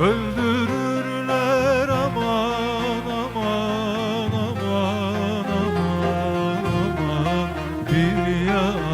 Öldürürler aman aman aman aman aman. Bir yana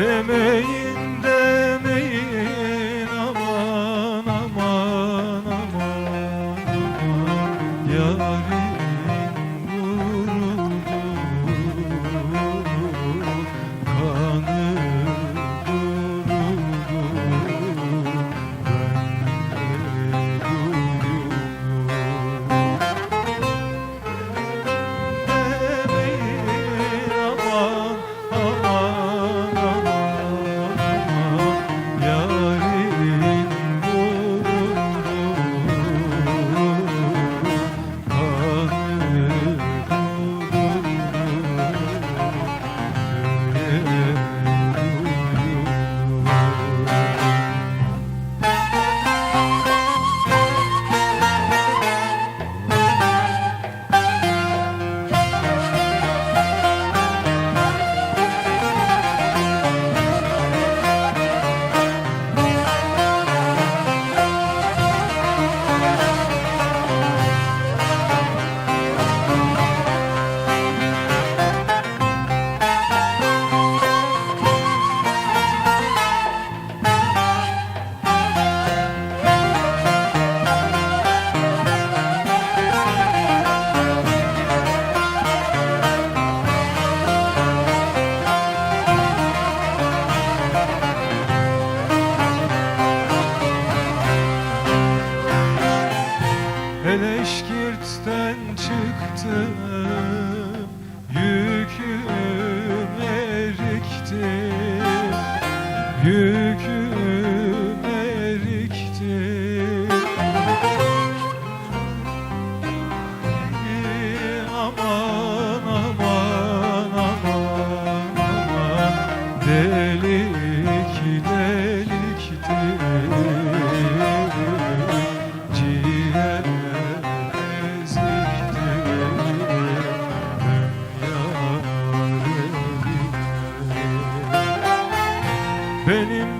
demeyi çıktım Yüküm erikti Yüküm erikti Aman aman aman aman Deli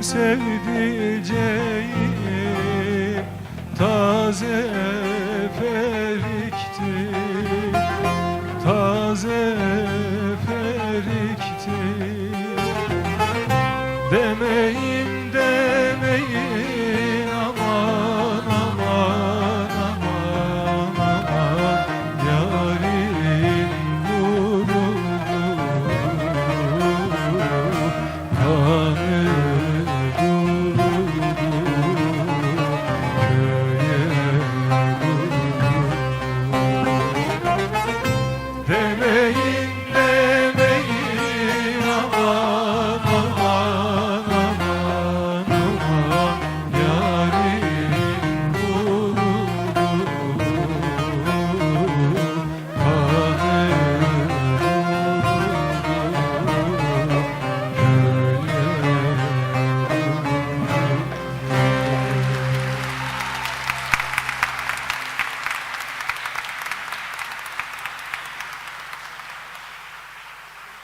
sevdiceğim taze ferikti taze ferikti. Demeyin